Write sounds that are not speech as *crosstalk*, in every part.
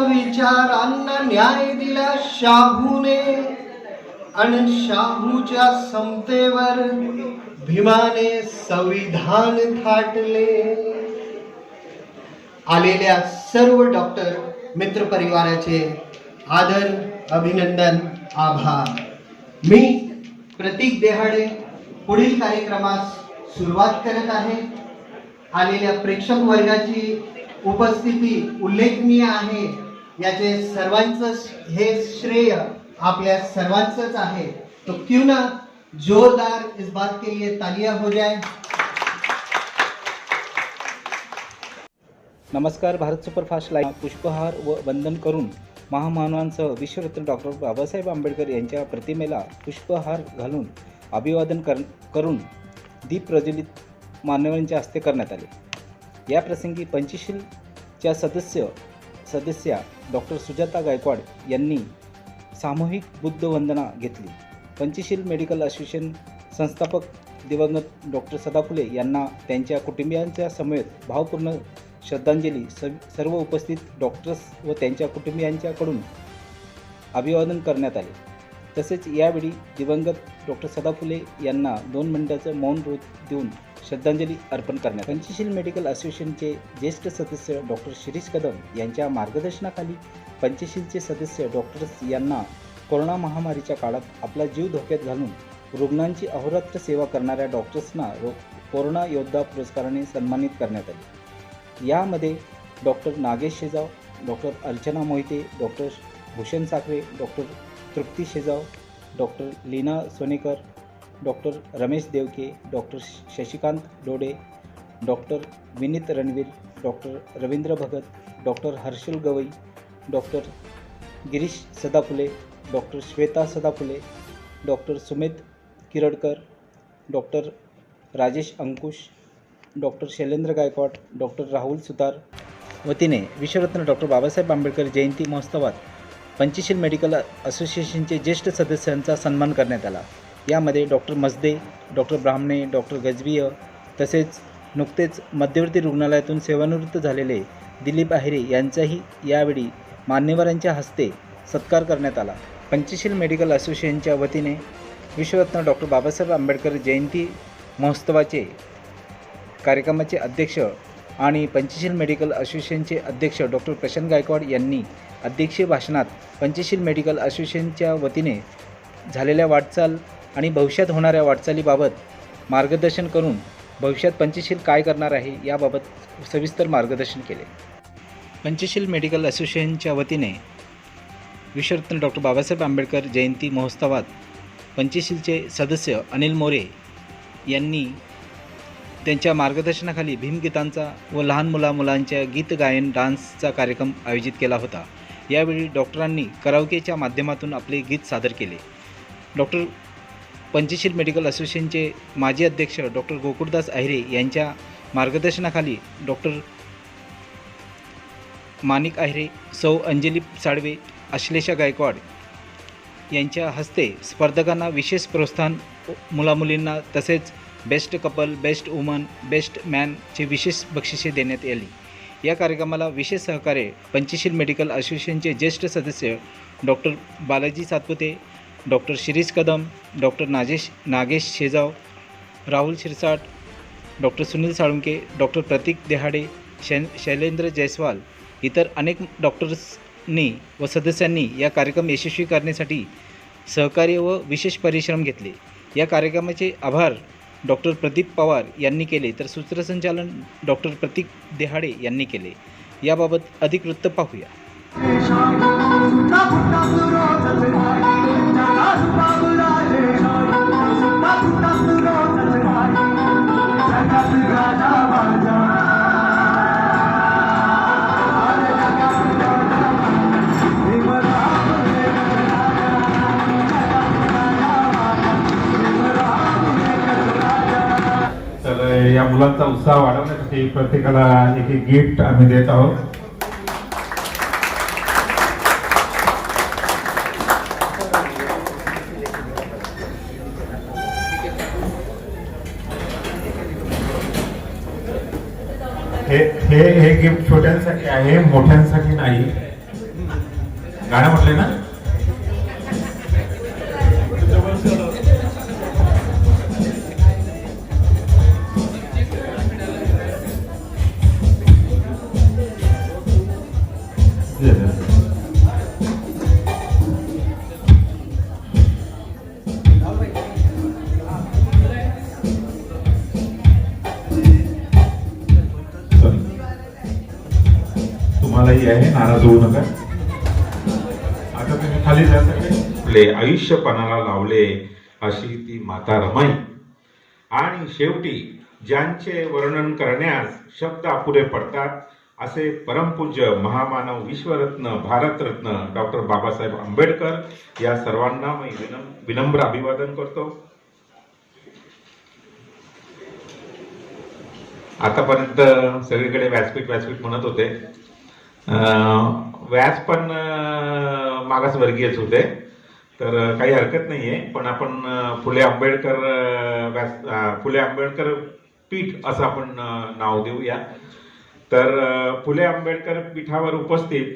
विचारांना न्याय दिला शाहूने. आणि शाहूच्या समतेवर भीमाने संविधान थाटले. आलेल्या सर्व डॉक्टर मित्र परिवाराचे आदर अभिनंदन आभार. मी प्रतीक देहाडे पुढील कार्यक्रमास सुरुवात करत आहे. आलेल्या प्रेक्षक वर्गाची उपस्थिती उल्लेखनीय आहे. याचे सर्वांच हे श्रेय आपल्या सर्वांचंच आहे. तो क्यों ना जोरदार इस बात के लिए तालियां हो जाए. नमस्कार भारत सुपरफास्ट लाईव्ह पुष्पहार व वंदन करून महामानवांसह विश्वरत्न डॉक्टर बाबासाहेब आंबेडकर यांच्या प्रतिमेला पुष्पहार घालून अभिवादन कर करून दीप प्रज्वलित मान्यवरांच्या हस्ते करण्यात आले. या प्रसंगी पंचशीलच्या सदस्य सदस्या डॉक्टर सुजाता गायकवाड यांनी सामूहिक बुद्ध वंदना घेतली. पंचशील मेडिकल असोसिएशन संस्थापक दिवंगत डॉक्टर सदाफुले यांना त्यांच्या कुटुंबियांच्या समेत भावपूर्ण श्रद्धांजली स सर्व उपस्थित डॉक्टर्स व त्यांच्या कुटुंबियांच्याकडून अभिवादन करण्यात आले. तसेच यावेळी दिवंगत डॉक्टर सदाफुले यांना दोन मिनिटाचं मौन रोध देऊन श्रद्धांजली अर्पण करण्यात पंचशील मेडिकल असोसिएशनचे ज्येष्ठ सदस्य डॉक्टर शिरीष कदम यांच्या मार्गदर्शनाखाली पंचशीलचे सदस्य डॉक्टर्स यांना कोरोना महामारीच्या काळात आपला जीव धोक्यात घालून रुग्णांची अहोरात्र सेवा करणाऱ्या डॉक्टर्सना रो कोरोना योद्धा पुरस्काराने सन्मानित करण्यात आले. यामध्ये doctor Nagesh Shejav doctor Archana Mohite doctor Bhushan Sakhare doctor Trupti Shejav doctor Leena Sonekar doctor Ramesh Devke doctor Shashikant Dode doctor Vineet Ranveer doctor Ravindra Bhagat doctor Harshal Gawai doctor Girish Sadaphule doctor Shweta Sadaphule doctor Sumit Kirdakar doctor Rajesh Ankush doctor Shailendra Gaikwad doctor Rahul Sutar वतीने विश्वरत्न doctor Babasaheb Ambedkar जयंती महोत्सवात Panchsheel medical असोसिएशनचे ज्येष्ठ सदस्यांचा सन्मान करण्यात आला. यामध्ये doctor Majde doctor Brahmane doctor Gajbhiye तसेच नुकतेच मध्यवर्ती रुग्णालयातून सेवानिवृत्त झालेले दिलीप आहिरे यांचाही यावेळी मान्यवरांच्या हस्ते सत्कार करण्यात आला. पंचशील मेडिकल असोसिएशनच्या वतीने विश्वरत्न डॉक्टर बाबासाहेब आंबेडकर जयंती महोत्सवाचे कार्यक्रमाचे अध्यक्ष आणि पंचशील मेडिकल असोसिएशनचे अध्यक्ष डॉक्टर प्रशांत गायकवाड यांनी अध्यक्षीय भाषणात पंचशील मेडिकल असोसिएशनच्या वतीने झालेल्या वाटचाल आणि भविष्यात होणाऱ्या वाटचालीबाबत मार्गदर्शन करून भविष्यात पंचशील काय करणार आहे याबाबत सविस्तर मार्गदर्शन केले. पंचशील मेडिकल असोसिएशनच्या वतीने विश्वरत्न डॉक्टर बाबासाहेब आंबेडकर जयंती महोत्सवात पंचशीलचे सदस्य अनिल मोरे यांनी त्यांच्या मार्गदर्शनाखाली भीमगीतांचा व लहान मुला मुलांच्या गीत गायन डान्सचा कार्यक्रम आयोजित केला होता. यावेळी डॉक्टरांनी करावकेच्या माध्यमातून आपले गीत सादर केले. डॉक्टर पंचशील मेडिकल असोसिएशनचे माजी अध्यक्ष डॉक्टर गोकुळदास अहिरे यांच्या मार्गदर्शनाखाली डॉक्टर माणिक अहिरे सौ अंजली साळवे अश्लेषा गायकवाड यांच्या हस्ते स्पर्धकांना विशेष प्रोत्साहन मुलामुलींना तसेच best couple best woman best मॅनचे विशेष बक्षिसे देण्यात आली. या कार्यक्रमाला विशेष सहकार्य पंचशील मेडिकल असोसिएशनचे ज्येष्ठ सदस्य doctor Balaji Satpute doctor Shirish Kadam doctor Najesh Nagesh Shejav Rahul Shirsat doctor Sunil Salunke doctor Pratik Dehade शै शैलेंद्र जयस्वाल इतर अनेक डॉक्टर्सनी व सदस्यांनी या कार्यक्रम यशस्वी करण्यासाठी सहकार्य व विशेष परिश्रम घेतले. या कार्यक्रमाचे आभार डॉक्टर प्रदीप पवार यांनी केले तर सूत्रसंचालन डॉक्टर प्रतीक देहाडे यांनी केले. याबाबत अधिक वृत्त पाहूया या मुलांचा उत्साह वाढवण्यासाठी प्रत्येकाला एक एक गिफ्ट आम्ही देत आहोत. हे हे हे गिफ्ट छोट्यांसाठी आहे मोठ्यांसाठी नाही. गाणं म्हटले ना? मलाही आहे नाराज होऊ नका. आता तुम्ही खाली जा आयुष्य पणाला लावले अशी ती माता रमाई. आणि शेवटी ज्यांचे वर्णन करण्यास शब्द अपुरे पडतात असे परमपूज्य महामानव विश्वरत्न भारतरत्न डॉक्टर बाबासाहेब आंबेडकर या सर्वांना मी विनम विनम्र अभिवादन करतो. आतापर्यंत सगळीकडे व्यासपीठ व्यासपीठ म्हणत होते. व्याज पण मागासवर्गीयच होते. तर काही हरकत नाहीये. पण आपण फुले आंबेडकर व्यास फुले आंबेडकर पीठ असं आपण नाव देऊया. तर फुले आंबेडकर पीठावर उपस्थित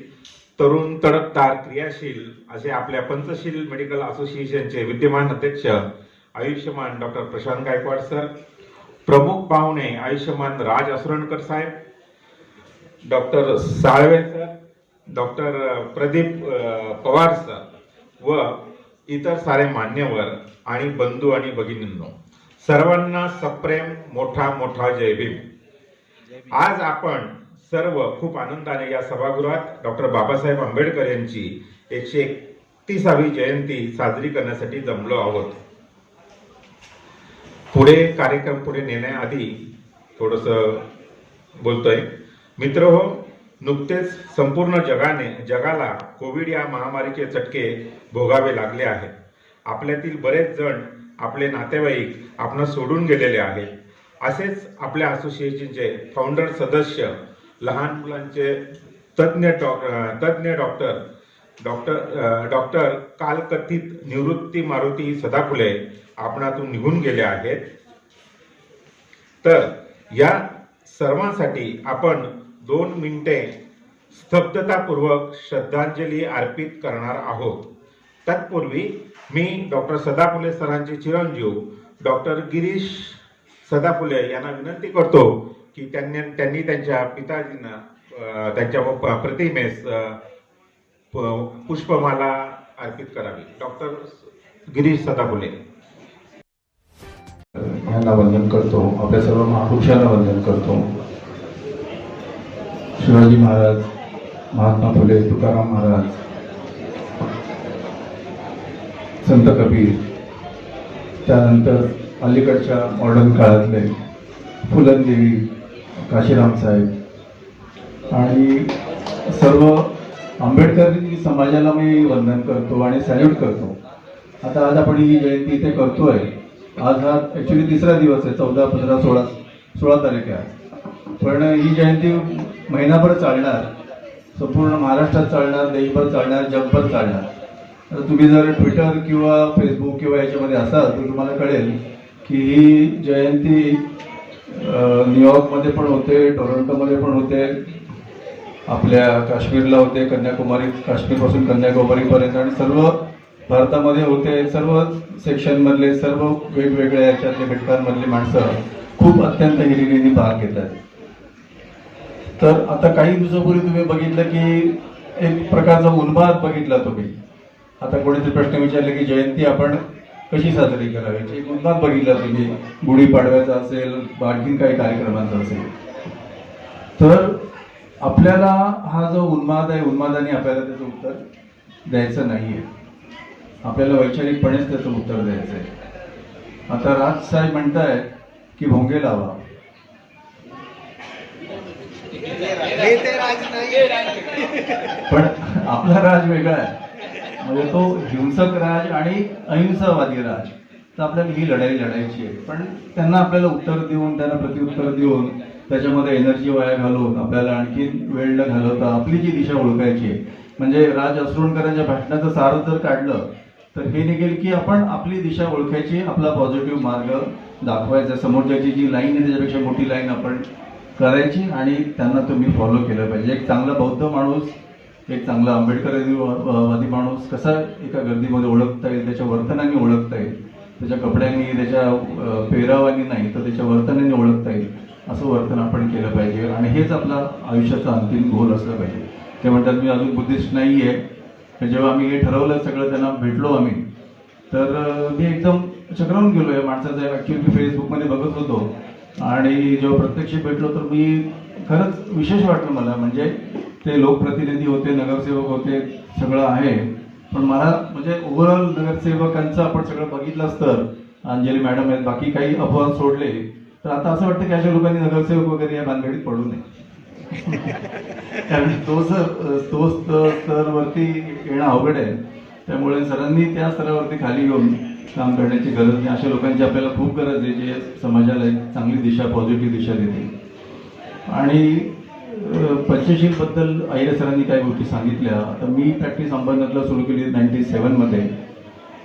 तरुण तडकदार क्रियाशील असे आपल्या पंचशील मेडिकल असोसिएशनचे विद्यमान अध्यक्ष आयुष्यमान डॉक्टर प्रशांत गायकवाड सर प्रमुख पाहुणे आयुष्यमान राज असुरणकर साहेब doctor Salve sir doctor Pradeep Pawar sir व इतर सारे मान्यवर आणि बंधू आणि भगिनींनो सर्वांना सप्रेम मोठा मोठा जय भीम. आज आपण सर्व खूप आनंदाने या सभागृहात डॉक्टर बाबासाहेब आंबेडकर यांची एकशे एकतीसावी जयंती साजरी करण्यासाठी जमलो आहोत. पुढे कार्यक्रम पुढे नेण्याआधी थोडस बोलतोय. मित्र हो नुकतेच संपूर्ण जगाने जगाला कोविड या महामारीचे चटके भोगावे लागले आहेत. आपल्यातील बरेच जण आपले नातेवाईक आपण सोडून गेलेले आहेत. असेच आपल्या असोसिएशनचे फाउंडर सदस्य लहान मुलांचे तज्ज्ञ डॉ- तज्ज्ञ डॉक्टर डॉक्टर डॉक्टर कालकथित निवृत्ती मारुती सदाफुले आपणातून निघून गेले आहेत. तर या सर्वांसाठी आपण दोन मिनिटे स्तब्धतापूर्वक श्रद्धांजली अर्पित करणार आहोत. तत्पूर्वी मी डॉक्टर सदाफुले सरांचे चिरंजीव डॉक्टर गिरीश सदाफुले यांना विनंती करतो की त्यांनी त्यांनी त्यांच्या पिताजींना त्यांच्या प्रतिमेस पुष्पमाला अर्पित करावी. डॉक्टर गिरीश सदाफुले. यांना वंदन करतो. आपल्या सर्व महापुरुषांना वंदन करतो. शिवाजी महाराज महात्मा फुले तुकाराम महाराज संत कबीर त्यानंतर अलीकडच्या मॉडर्न काळातले फुलनदेवी काशीराम साहेब आणि सर्व आंबेडकरी समाजाला मी वंदन करतो आणि सॅल्यूट करतो. आता आज आपण ही जयंती इथे करतोय. आज हा ॲक्च्युली तिसरा दिवस आहे चौदा पंधरा सोळा सोळा तारीख आहे. पण ही जयंती महिनाभर चालणार. संपूर्ण महाराष्ट्रात चालणार देशभर चालणार जगभर चालणार. तर तुम्ही जर ट्विटर किंवा फेसबुक किंवा याच्यामध्ये असाल तर तुम्हाला कळेल की ही जयंती न्यूयॉर्कमध्ये पण होते टोरंटोमध्ये पण होते आपल्या काश्मीरला होते कन्याकुमारी काश्मीरपासून कन्याकुमारीपर्यंत आणि सर्व भारतामध्ये होते सर्व सेक्शनमधले सर्व वेगवेगळ्या याच्यातले घटकांमधली माणसं खूप अत्यंत हिरिरीने भाग घेत आहेत तर आता काही दिवसापूर्वी तुम्ही बघितलं की एक प्रकारचा उन्माद बघितला तुम्ही. आता कोणीतरी प्रश्न विचारले की जयंती आपण कशी साजरी करावी एक उन्माद बघितला तुम्ही. गुढीपाडव्याचा असेल आणखीन काही कार्यक्रमांचा असेल. तर आपल्याला हा जो उन्माद आहे उन्मादाने आपल्याला त्याचं उत्तर द्यायचं नाहीये. आपल्याला वैचारिकपणेच त्याचं उत्तर द्यायचं आहे आता राज साहेब म्हणतायत की भोंगे लावा. पण आपला राज वेगळा आहे. म्हणजे तो हिंसक राज आणि अहिंसावादी राज. तर आपल्याला ही लढाई लढायची आहे. पण त्यांना आपल्याला उत्तर देऊन त्यांना प्रत्युत्तर देऊन त्याच्यामध्ये एनर्जी वाया घालवून आपल्याला आणखी वेळ न घालवता आपली जी दिशा ओळखायची आहे. म्हणजे राज असरोणकरांच्या भाषणाचं सार जर काढलं तर हे निघेल की आपण आपली दिशा ओळखायची आपला पॉझिटिव्ह मार्ग दाखवायचा. समोरच्याची जी लाईन आहे त्याच्यापेक्षा मोठी लाईन आपण करायची आणि त्यांना तुम्ही फॉलो केलं पाहिजे. एक चांगला बौद्ध माणूस एक चांगला आंबेडकरवादी माणूस कसा एका गर्दीमध्ये ओळखता येईल त्याच्या वर्तनाने ओळखता येईल? त्याच्या कपड्यांनी त्याच्या पेहरावानी नाही तर त्याच्या वर्तनाने ओळखता येईल. असं वर्तन आपण केलं पाहिजे. आणि हेच आपला आयुष्याचा अंतिम गोल असलं पाहिजे. ते म्हणतात मी अजून बुद्धिस्ट नाही आहे जेव्हा आम्ही हे ठरवलं सगळं त्यांना भेटलो आम्ही तर मी एकदम चक्रावून गेलो या माणसाचा ॲक्च्युली मी फेसबुकमध्ये बघत होतो. आणि जेव्हा प्रत्यक्ष भेटलो तर मी खरंच विशेष वाटलं मला. म्हणजे ते लोकप्रतिनिधी होते नगरसेवक होते सगळं आहे. पण मला म्हणजे ओव्हरऑल नगरसेवकांचं आपण सगळं बघितलंच तर अंजली मॅडम आहेत बाकी काही अपवाद सोडले. तर आता असं वाटतं की अशा लोकांनी नगरसेवक वगैरे या भानगडीत पडू नये. *laughs* कारण तो तो स्तरवरती येणं अवघड आहे. त्यामुळे सरांनी त्या स्तरावरती खाली येऊन काम करण्याची गरज नाही. अशा लोकांची आपल्याला खूप गरज आहे जे समाजाला एक चांगली दिशा पॉझिटिव्ह दिशा देते आणि पंचशीलबद्दल आयरे सरांनी काही गोष्टी सांगितल्या. आता मी प्रॅक्टिस अंबरनाथला सुरू केली नाईन्टी सेवनमध्ये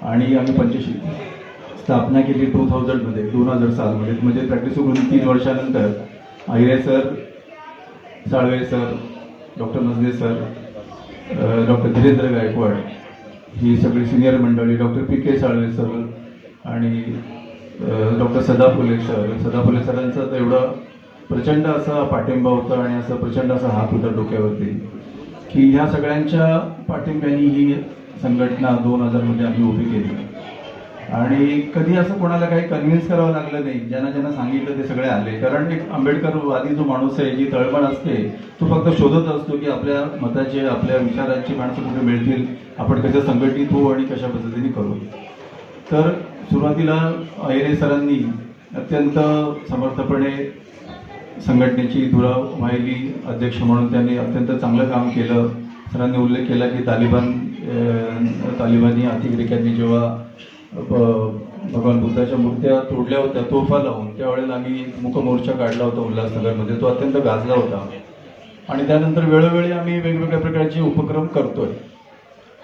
आणि आम्ही पंचशील स्थापना केली टू थाउजंडमध्ये दोन हजार सालमध्ये म्हणजे प्रॅक्टिस करून तीन वर्षानंतर Ahire sir Salve sir doctor Majle sir doctor Dhirendra Gaikwad ही सगळी सिनियर मंडळी doctor P K Salve sir आणि डॉक्टर सदा फुले सर. सदा फुले सरांचा तर एवढा प्रचंड असा पाठिंबा होता आणि असं प्रचंड असा हात होता डोक्यावरती की ह्या सगळ्यांच्या पाठिंब्याने ही संघटना दोन हजारमध्ये आम्ही उभी केली. आणि कधी असं कोणाला काही कन्व्हिन्स करावं लागलं नाही ज्यांना ज्यांना सांगितलं ते सगळे आले. कारण एक आंबेडकरवादी जो माणूस आहे जी तळमळ असते तो फक्त शोधत असतो की आपल्या मताचे आपल्या विचारांची माणसं कुठे मिळतील आपण कसं संघटित होऊ आणि कशा पद्धतीने करू. तर सुरुवातीला अहिरे सरांनी अत्यंत समर्थपणे संघटनेची धुरा वाहिली अध्यक्ष म्हणून त्यांनी अत्यंत चांगलं काम केलं. सरांनी उल्लेख केला की तालिबान तालिबानी अतिरेक्यांनी जेव्हा भगवान बुद्धाच्या मूर्त्या तोडल्या होत्या तोफा लावून. त्यावेळेला आम्ही मुखमोर्चा काढला होता उल्हासनगरमध्ये. तो अत्यंत गाजला होता. आणि त्यानंतर वेळोवेळी आम्ही वेगवेगळ्या प्रकारचे उपक्रम करतोय.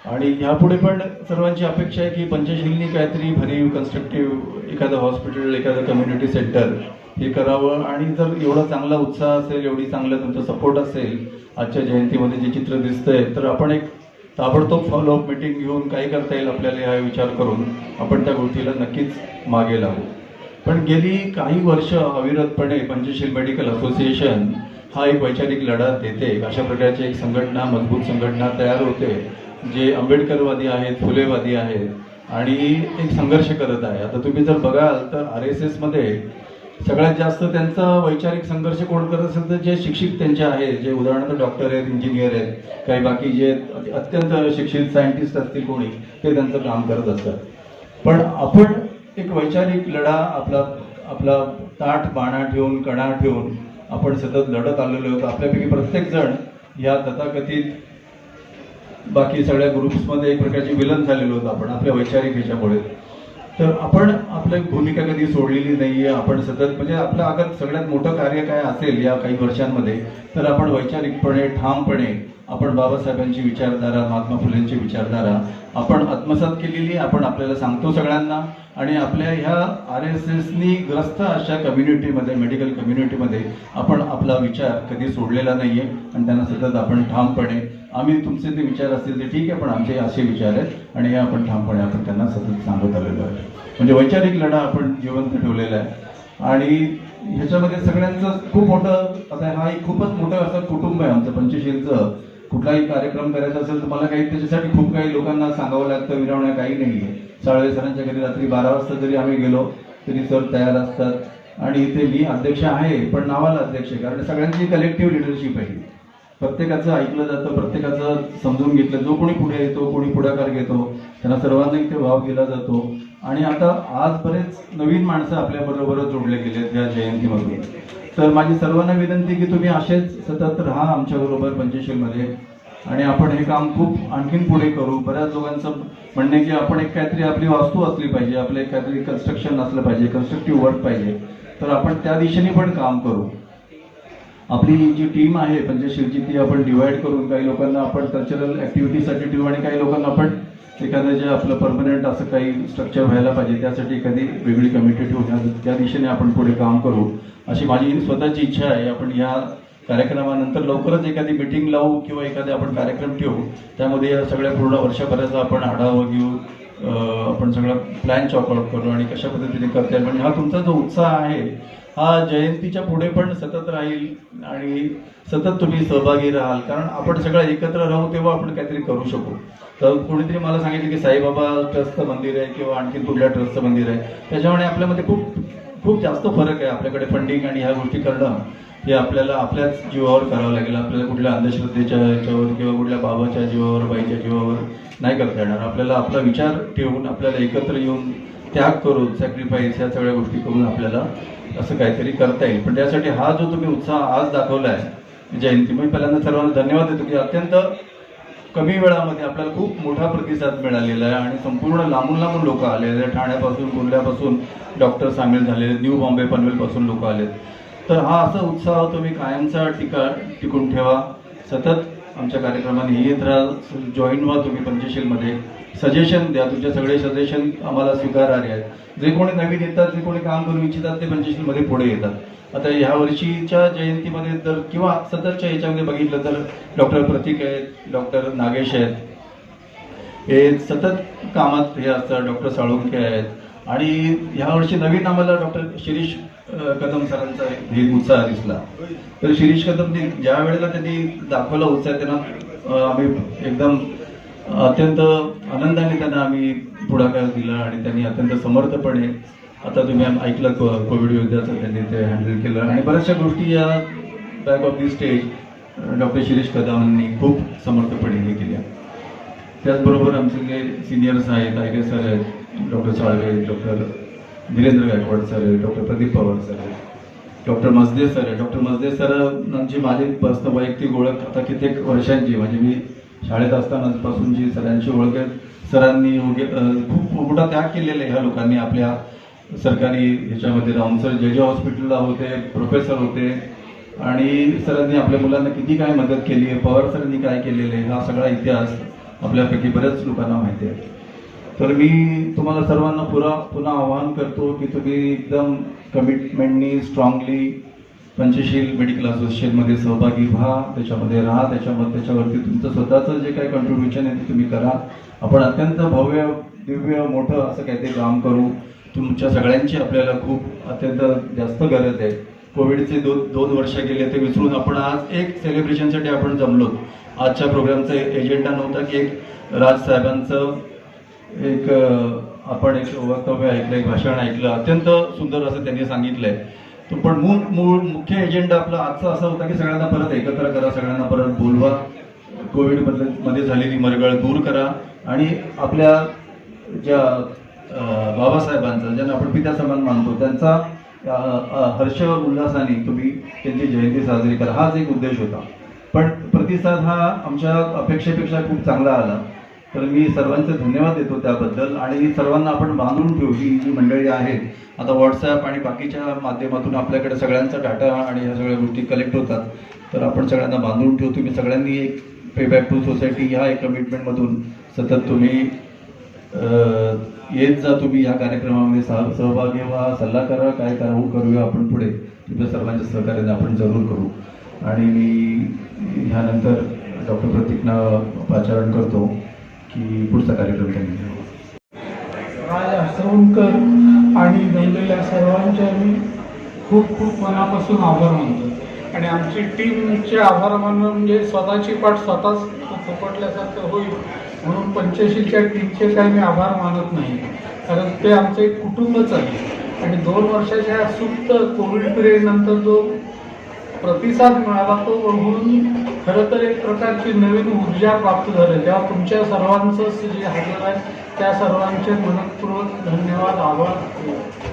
आणि यापुढे पण सर्वांची अपेक्षा आहे की पंचशीलनी काहीतरी भरीव कन्स्ट्रक्टिव्ह एखादं हॉस्पिटल एखादं कम्युनिटी सेंटर हे करावं. आणि जर एवढा चांगला उत्साह असेल एवढी चांगला तुमचा सपोर्ट असेल आजच्या जयंतीमध्ये जे चित्र दिसतंय तर आपण एक ताबडतोब फॉलोअप मिटिंग घेऊन काय करता येईल आपल्याला हा विचार करून आपण त्या गोष्टीला नक्कीच मागे लागू पण गेली काही वर्ष अविरतपणे पंचशील मेडिकल असोसिएशन हा एक वैचारिक लढा देते. अशा प्रकारची एक संघटना मजबूत संघटना तयार होते जे आंबेडकरवादी आहेत फुलेवादी आहेत आणि एक संघर्ष करत आहे. आता तुम्ही जर बघाल तर आर एस एसमध्ये सगळ्यात जास्त त्यांचा वैचारिक संघर्ष कोण करत असेल तर जे शिक्षित त्यांचे आहेत जे उदाहरणार्थ डॉक्टर आहेत इंजिनियर आहेत काही बाकी जे अत्यंत शिक्षित सायंटिस्ट असतील कोणी ते त्यांचं काम करत असतात. पण आपण एक वैचारिक लढा आपला आपला ताठ बाणा ठेवून कणा ठेवून आपण सतत लढत आलेलो आहोत. आपल्यापैकी प्रत्येक जण या तथाकथित बाकी सगळ्या ग्रुप्समध्ये एक प्रकारचे विलन झालेलो होतो आपण आपल्या वैचारिक ह्याच्यामुळे. तर आपण आपली भूमिका कधी सोडलेली नाहीये आपण सतत म्हणजे आपलं अगर सगळ्यात मोठं कार्य काय असेल या काही वर्षांमध्ये तर आपण वैचारिकपणे ठामपणे आपण बाबासाहेबांची विचारधारा महात्मा फुलेंची विचारधारा आपण आत्मसात केलेली आपण आपल्याला सांगतो सगळ्यांना. आणि आपल्या ह्या आर एस एसनी ग्रस्त अशा कम्युनिटीमध्ये मेडिकल कम्युनिटीमध्ये आपण आपला विचार कधी सोडलेला नाहीये. आणि त्यांना सतत आपण ठामपणे आम्ही तुमचे ते विचार असतील ते ठीक आहे पण आमचे असे विचार आहेत आणि हे आपण ठामपणे आपण त्यांना सतत सांगत आलेलो आहे. म्हणजे वैचारिक लढा आपण जिवंत ठेवलेला आहे. आणि ह्याच्यामध्ये सगळ्यांचं खूप मोठं आता हा एक खूपच मोठं असं कुटुंब आहे आमचं पंचशीलचं. कुठलाही कार्यक्रम करायचा असेल तर मला काही त्याच्यासाठी खूप काही लोकांना सांगावं लागतं विरवण्या काही नाही आहे. साळवे सरांच्या घरी रात्री बारा वाजता जरी आम्ही गेलो तरी सर तयार असतात. आणि इथे मी अध्यक्ष आहे पण नावाला अध्यक्ष आहे कारण सगळ्यांची कलेक्टिव्ह लिडरशिप आहे प्रत्येकाचं ऐकलं जातं प्रत्येकाचं समजून घेतलं. जो कोणी पुढे येतो कोणी पुढाकार घेतो त्यांना सर्वांना इथे भाव केला जातो. आणि आता आज बरेच नवीन माणसं आपल्या बरोबर जोडले गेले या जयंतीमधून तर माझी सर्वांना विनंती की तुम्ही असेच सतत राहा आमच्याबरोबर पंचशीलमध्ये. आणि आपण हे काम खूप आणखीन पुढे करू. बऱ्याच लोकांचं म्हणणे की आपण एक काहीतरी आपली वास्तू असली पाहिजे आपलं एक काहीतरी कन्स्ट्रक्शन असलं पाहिजे कन्स्ट्रक्टिव्ह वर्क पाहिजे. तर आपण त्या दिशेने पण काम करू. आपली जी टीम आहे म्हणजे पंचशीलची ती आपण डिवाइड करून काही लोकांना आपण कल्चरल ऍक्टिव्हिटीसाठी ठेवू आणि काही लोकांना आपण एखादं जे आपलं परमनंट असं काही स्ट्रक्चर व्हायला पाहिजे त्यासाठी एखादी वेगळी कमिटी ठेवू त्या- दिशेने आपण पुढे काम करू. अशी माझी स्वतःची इच्छा आहे आपण या कार्यक्रमानंतर लवकरच एखादी मिटिंग लावू किंवा एखादे आपण कार्यक्रम ठेवू. त्यामध्ये या सगळ्या पूर्ण वर्षभराचा आपण आढावा घेऊ आपण सगळं प्लॅन चॉकआउट करू आणि कशा पद्धतीने करता येईल. म्हणजे हा तुमचा जो उत्साह आहे हा जयंतीच्या पुढे पण सतत राहील आणि सतत तुम्ही सहभागी राहाल. कारण आपण सगळं एकत्र राहू तेव्हा आपण काहीतरी करू शकू. तर कोणीतरी मला सांगितलं की साईबाबा ट्रस्टचं मंदिर आहे किंवा आणखी कुठल्या ट्रस्टचं मंदिर आहे. त्याच्यामुळे आपल्यामध्ये खूप खूप जास्त फरक आहे आपल्याकडे फंडिंग आणि ह्या गोष्टी करणं हे आपल्याला आपल्याच जीवावर करावं लागेल. आपल्याला कुठल्या अंधश्रद्धेच्या याच्यावर किंवा कुठल्या बाबाच्या जीवावर बाईच्या जीवावर नाही करता येणार. आपल्याला आपला विचार ठेवून आपल्याला एकत्र येऊन त्याग करून सॅक्रिफाईस ह्या सगळ्या गोष्टी करून आपल्याला असं काहीतरी करता येईल. पण त्यासाठी हा जो तुम्ही उत्साह आज दाखवला आहे जयंती मी पहिल्यांदा सर्वांना धन्यवाद देतो की अत्यंत कमी वेळामध्ये आपल्याला खूप मोठा प्रतिसाद मिळालेला आहे आणि संपूर्ण लांबून लांबून लोक आलेले आहेत. ठाण्यापासून कुर्ल्यापासून डॉक्टर सामील झालेले न्यू बॉम्बे पनवेलपासून लोक आलेत. तर हा असा उत्साह तुम्ही कायमचा टिका टिकून ठेवा. सतत आमच्या कार्यक्रमाने येत राहा. जॉईन व्हा तुम्ही पंचशीलमध्ये. सजेशन द्या. तुमचे सगळे सजेशन आम्हाला स्वीकारार्ह आहेत. जे कोणी नवीन येतात जे कोणी काम करू इच्छितात ते पंचशीलमध्ये पुढे येतात. आता ह्या वर्षीच्या जयंतीमध्ये तर किंवा सततच्या याच्यामध्ये बघितलं तर डॉक्टर प्रतीक आहेत डॉक्टर नागेश आहेत. हे सतत कामात हे असतात. डॉक्टर साळुंके आहेत. आणि ह्या वर्षी नवीन आम्हाला डॉक्टर शिरीष कदम सरांचा हे उत्साह दिसला. तर शिरीष कदमनी ज्या वेळेला त्यांनी दाखवला उत्साह त्यांना आम्ही एकदम अत्यंत आनंदाने त्यांना आम्ही पुढाकार दिला आणि त्यांनी अत्यंत समर्थपणे आता तुम्ही ऐकलं कोविड योद्ध्याचं त्यांनी ते हँडल केलं. आणि बऱ्याचशा गोष्टी या back of the stage doctor Shirish कदमांनी खूप समर्थपणे हे केल्या. त्याचबरोबर आमचे जे सिनियर्स आहेत आयके सर आहेत doctor Salve doctor Dhirendra Gaikwad sir आहे डॉक्टर प्रदीप पवार सर आहे डॉक्टर मजदे सर आहे डॉक्टर मजदे सरांची माझी पर्सनल वैयक्तिक ओळख आता कित्येक वर्षांची. म्हणजे मी शाळेत असतानापासूनची सरांची ओळख सरांनी वगैरे खूप मोठा त्याग केलेला आहे ह्या लोकांनी आपल्या सरकारी ह्याच्यामध्ये राहून. सर जे जे हॉस्पिटलला होते प्रोफेसर होते आणि सरांनी आपल्या मुलांना किती काय मदत केली आहे पवार सरांनी काय केलेलं आहे हा सगळा इतिहास आपल्यापैकी बऱ्याच लोकांना माहिती आहे. तर मी तुम्हाला सर्वांना पुरा पुन्हा आवाहन करतो की तुम्ही एकदम कमिटमेंटनी स्ट्रॉंगली पंचशील मेडिकल असोसिएशनमध्ये सहभागी व्हा त्याच्यामध्ये राहा त्याच्यामध्ये त्याच्यावरती तुमचं स्वतःचं जे काही कॉन्ट्रीब्युशन आहे ते तुम्ही करा. आपण अत्यंत भव्य दिव्य मोठं असं काहीतरी काम करू. तुमच्या सगळ्यांची आपल्याला खूप अत्यंत जास्त गरज आहे. कोविडचे दोन दोन वर्ष गेले ते विसरून आपण आज एक सेलिब्रेशनसाठी आपण जमलो आजच्या प्रोग्रामचा एजेंडा नव्हता की एक राज साहेबांचं एक आपण एक वक्तव्य ऐकलं एक भाषण ऐकलं अत्यंत सुंदर असं त्यांनी सांगितलंय. पण मूळ मूळ मुख्य एजेंडा आपला आजचा असा होता की सगळ्यांना परत एकत्र करा सगळ्यांना परत बोलवा. कोविडमध्ये झालेली मरगळ दूर करा. आणि आपल्या ज्या बाबासाहेबांचा ज्यांना आपण पिता समान मानतो त्यांचा हर्ष उल्हासाने तुम्ही त्यांची जयंती साजरी करा. हाच एक उद्देश होता. पण प्रतिसाद हा आमच्या अपेक्षेपेक्षा खूप चांगला आला. तर मी सर्वांचे धन्यवाद देतो त्याबद्दल. आणि सर्वांना आपण बांधून ठेवू ही जी मंडळी आहेत आता व्हॉट्सॲप आणि बाकीच्या माध्यमातून आपल्याकडे सगळ्यांचा डाटा आणि ह्या सगळ्या गोष्टी कलेक्ट होतात. तर आपण सगळ्यांना बांधून ठेवू. तुम्ही सगळ्यांनी एक पे बॅक टू सोसायटी ह्या एक कमिटमेंटमधून सतत तुम्ही येत जा तुम्ही या कार्यक्रमामध्ये. सह सहभागी व्हा सल्ला करा काय करू करूया आपण पुढे. तुमच्या सर्वांच्या सहकार्याने आपण जरूर करू. आणि मी ह्यानंतर डॉक्टर प्रतीकना पाचारण करतो. की पुढचा कार्यक्रम त्यांनी घ्यावा. राज आसरवणकर आणि जमलेल्या सर्वांचे मी खूप खूप मनापासून आभार मानतो. आणि आमची टीमचे आभार मानणं म्हणजे स्वतःची पाठ स्वतःच थोपटल्यासारखं होईल म्हणून पंचशीलच्या टीमचे काही मी आभार मानत नाही. कारण ते आमचं एक कुटुंबच आहे. आणि दोन वर्षाच्या ह्या सुप्त कोविड पिरियड नंतर जो प्रतिसाद मिळाला तो बघून खरं तर एक प्रकारची नवीन ऊर्जा प्राप्त झाली. तेव्हा तुमच्या सर्वांचं जे हजर आहे त्या सर्वांचे मनपूर्वक धन्यवाद आभार.